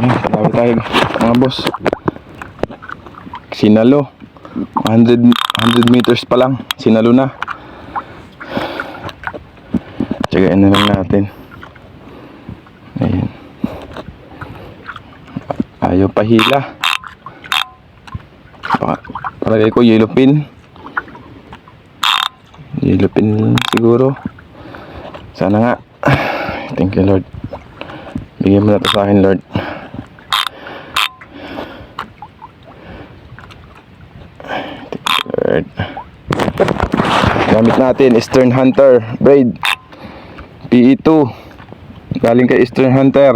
Marami tayo mga boss. Sinalo. 100, 100 meters pa lang. Sinalo na. Tsagain na lang natin. Ayan. Ayaw pahila. Pa- Palagay ko yellow pin. Yellow pin siguro. Sana nga. Thank you Lord. Bigyan mo na to sa akin Lord. Thank Lord. Gamit natin Eastern Hunter braid. PE2. Galing kay Eastern Hunter.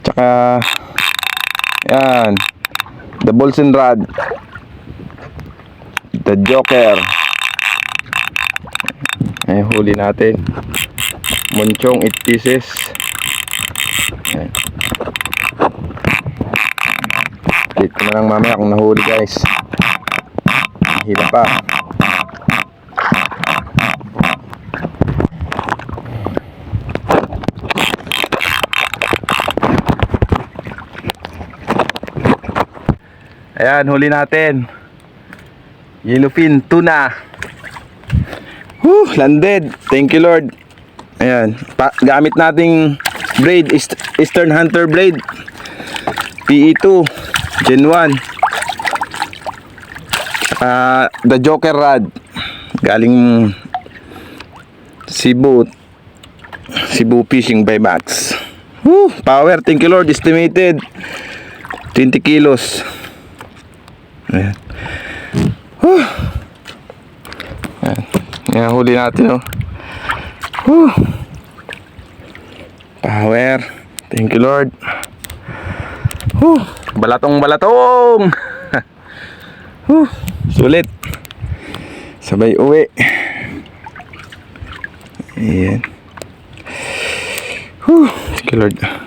Tsaka yan. The Bolson Rod. The Joker. Ay, huli natin. Munchong 8 pieces. Ayan. Ko na lang mamaya kung nahuli guys. Hila pa. Ayan, huli natin. Yellowfin tuna. Whew, landed. Thank you Lord. Ayan, pa, gamit nating braid, East- Eastern Hunter blade. PE2, Gen 1. Ah, the Joker rod. Galing Cebu. Cebu Fishing by Max. Whew, power, thank you Lord. Estimated 20 kilos. Ayan. Whew. Ayan. Ayan, huli natin oh. Whew. Power. Thank you Lord. Whew. Balatong balatong. Whew. Sulit. Sabay uwi. Ayan. Thank you Lord.